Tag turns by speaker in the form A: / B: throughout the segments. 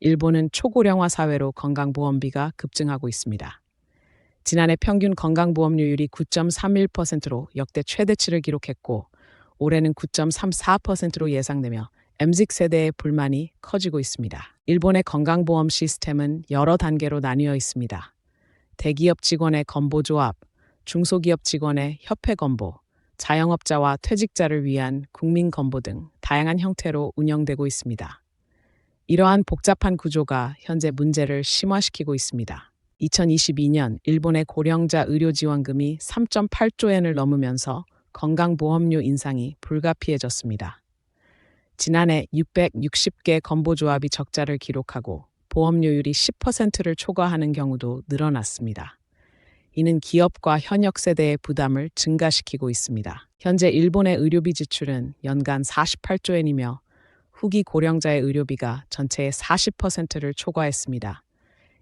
A: 일본은 초고령화 사회로 건강보험비가 급증하고 있습니다. 지난해 평균 건강보험료율이 9.31%로 역대 최대치를 기록했고 올해는 9.34%로 예상되며 MZ 세대의 불만이 커지고 있습니다. 일본의 건강보험 시스템은 여러 단계로 나뉘어 있습니다. 대기업 직원의 건보조합, 중소기업 직원의 협회 건보, 자영업자와 퇴직자를 위한 국민 건보 등 다양한 형태로 운영되고 있습니다. 이러한 복잡한 구조가 현재 문제를 심화시키고 있습니다. 2022년 일본의 고령자 의료 지원금이 3.8조 엔을 넘으면서 건강보험료 인상이 불가피해졌습니다. 지난해 660개 건보조합이 적자를 기록하고 보험료율이 10%를 초과하는 경우도 늘어났습니다. 이는 기업과 현역 세대의 부담을 증가시키고 있습니다. 현재 일본의 의료비 지출은 연간 48조 엔이며 후기 고령자의 의료비가 전체의 40%를 초과했습니다.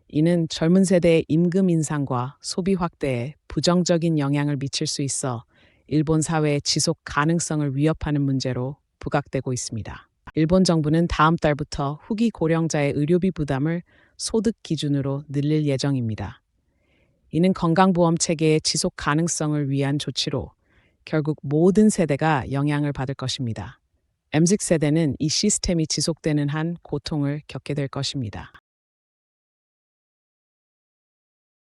A: 이는 젊은 세대의 임금 인상과 소비 확대에 부정적인 영향을 미칠 수 있어 일본 사회의 지속 가능성을 위협하는 문제로 부각되고 있습니다. 일본 정부는 다음 달부터 후기 고령자의 의료비 부담을 소득 기준으로 늘릴 예정입니다. 이는 건강보험 체계의 지속 가능성을 위한 조치로 결국 모든 세대가 영향을 받을 것입니다. MZ 세대는 이 시스템이 지속되는 한 고통을 겪게 될 것입니다.